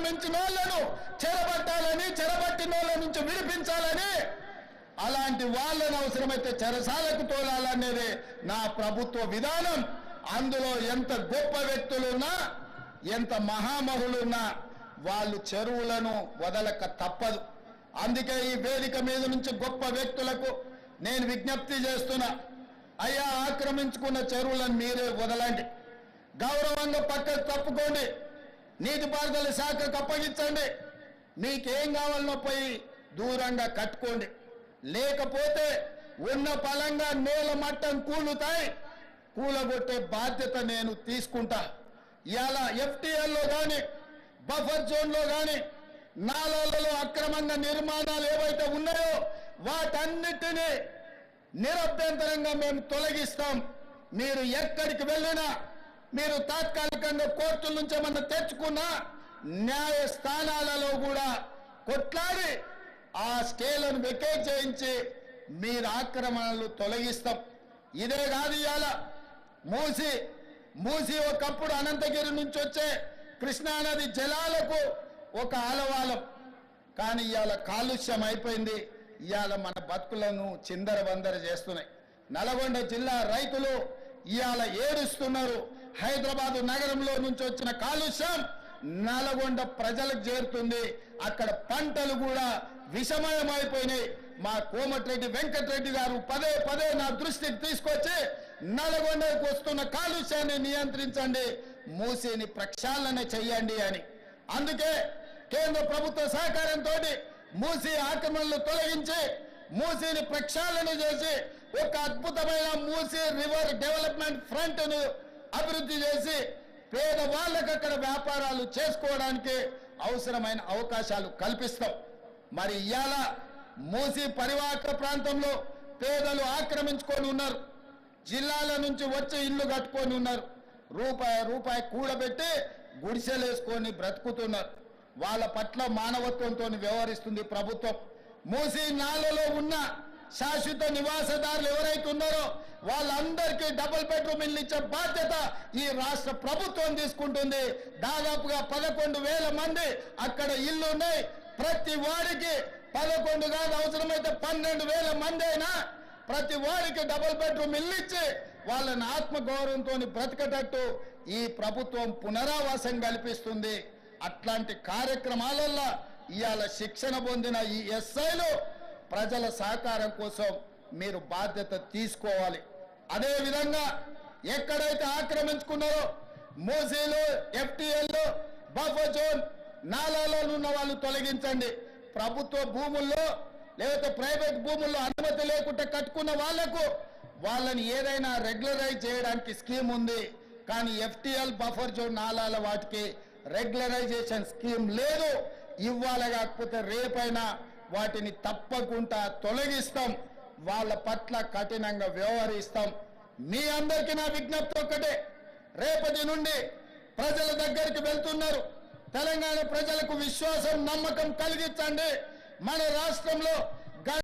ఆక్రమించిన వాళ్ళను చెరబట్టాలని చెరబట్టిన వాళ్ళ నుంచి విడిపించాలని అలాంటి వాళ్ళని అవసరమైతే చెరసాలకు తోలాలనేది నా ప్రభుత్వ విధానం. అందులో ఎంత గొప్ప వ్యక్తులున్నా ఎంత మహామహులున్నా వాళ్ళు చెరువులను వదలక తప్పదు. అందుకే ఈ వేదిక మీద నుంచి గొప్ప వ్యక్తులకు నేను విజ్ఞప్తి చేస్తున్నా అయ్యా ఆక్రమించుకున్న చెరువులను మీరే వదలండి. గౌరవంగా పక్కకు తప్పుకోండి. నీటిపారుదల శాఖకు అప్పగించండి. మీకేం కావాలనో పోయి దూరంగా కట్టుకోండి. లేకపోతే ఉన్న పలంగా నేల మట్టం కూలుతాయి. కూలగొట్టే బాధ్యత నేను తీసుకుంటా. ఇలా ఎఫ్టీఎల్లో కానీ బఫర్ జోన్లో కానీ నాలాలలో అక్రమంగా నిర్మాణాలు ఏవైతే ఉన్నాయో వాటన్నిటినీ నిరభ్యంతరంగా మేము తొలగిస్తాం. మీరు ఎక్కడికి వెళ్ళినా మీరు తాత్కాలికంగా కోర్టుల నుంచి ఏమన్నా తెచ్చుకున్న న్యాయ స్థానాలలో కూడా కొట్లాడి ఆ స్కేలను వెకేట్ చేయించి మీరు ఆక్రమణలు తొలగిస్తాం. ఇదే కాదు ఇవాళ మూసి మూసి ఒకప్పుడు అనంతగిరి నుంచి వచ్చే కృష్ణానది జలాలకు ఒక ఆలవాలం. కానీ ఇవాళ కాలుష్యం అయిపోయింది. ఇవాళ మన బతుకులను చిందర చేస్తున్నాయి. నల్గొండ జిల్లా రైతులు ఇవాళ ఏడుస్తున్నారు. హైదరాబాద్ నగరంలో నుంచి వచ్చిన కాలుష్యం నల్గొండ ప్రజలకు చేరుతుంది. అక్కడ పంటలు కూడా విషమయమైపోయినాయి. మా కోమటిరెడ్డి వెంకటరెడ్డి గారు పదే పదే నా దృష్టికి తీసుకొచ్చి నల్గొండకు వస్తున్న కాలుష్యాన్ని నియంత్రించండి మూసిని ప్రక్షాళన చెయ్యండి అని. అందుకే కేంద్ర ప్రభుత్వ సహకారంతో మూసి ఆక్రమణలు తొలగించి మూసిని ప్రక్షాళన చేసి ఒక అద్భుతమైన మూసి రివర్ డెవలప్మెంట్ ఫ్రంట్ను అభివృద్ధి చేసి పేద వాళ్ళకు అక్కడ వ్యాపారాలు చేసుకోవడానికి అవసరమైన అవకాశాలు కల్పిస్తాం. మరి ఇవాళ మూసి పరివాహక ప్రాంతంలో పేదలు ఆక్రమించుకొని ఉన్నారు. జిల్లాల నుంచి వచ్చి ఇల్లు కట్టుకొని ఉన్నారు. రూపాయి రూపాయి కూడబెట్టి గుడిసెలేసుకొని బ్రతుకుతున్నారు. వాళ్ళ పట్ల మానవత్వంతో వ్యవహరిస్తుంది ప్రభుత్వం. మూసి నాలలో ఉన్న శాశ్వత నివాసదారులు ఎవరైతే ఉన్నారో వాళ్ళందరికీ డబుల్ బెడ్రూమ్ ఇల్లు ఇచ్చే బాధ్యత ఈ రాష్ట్ర ప్రభుత్వం తీసుకుంటుంది. దాదాపుగా పదకొండు వేల మంది అక్కడ ఇల్లు ఉన్నాయి. ప్రతి వాడికి పదకొండు కాదు అవసరమైతే పన్నెండు వేల మంది అయినా ప్రతి వాడికి డబుల్ బెడ్రూమ్ ఇల్లు ఇచ్చి వాళ్ళని ఆత్మగౌరవంతో బ్రతకటట్టు ఈ ప్రభుత్వం పునరావాసం కల్పిస్తుంది. అట్లాంటి కార్యక్రమాలల్లో ఇవాళ శిక్షణ పొందిన ఈ ఎస్ఐలు ప్రజల సహకారం కోసం మీరు బాధ్యత తీసుకోవాలి. అదేవిధంగా ఎక్కడైతే ఆక్రమించుకున్నారో మోసీలు ఎఫ్టీఎల్లు బఫర్ జోన్ నాలాలో ఉన్న వాళ్ళు తొలగించండి. ప్రభుత్వ భూముల్లో లేకపోతే ప్రైవేట్ భూముల్లో అనుమతి లేకుండా కట్టుకున్న వాళ్ళకు వాళ్ళని ఏదైనా రెగ్యులరైజ్ చేయడానికి స్కీమ్ ఉంది. కానీ ఎఫ్టీఎల్ బఫర్ జోన్ నాలాల వాటికి రెగ్యులరైజేషన్ స్కీమ్ లేదు. ఇవ్వాలి కాకపోతే రేపైనా వాటిని తప్పకుండా తొలగిస్తాం. వాళ్ళ పట్ల కఠినంగా వ్యవహరిస్తాం. మీ అందరికీ నా విజ్ఞప్తి ఒక్కటే. రేపటి నుండి ప్రజల దగ్గరికి వెళ్తున్నారు. తెలంగాణ ప్రజలకు విశ్వాసం నమ్మకం కలిగించండి. మన రాష్ట్రంలో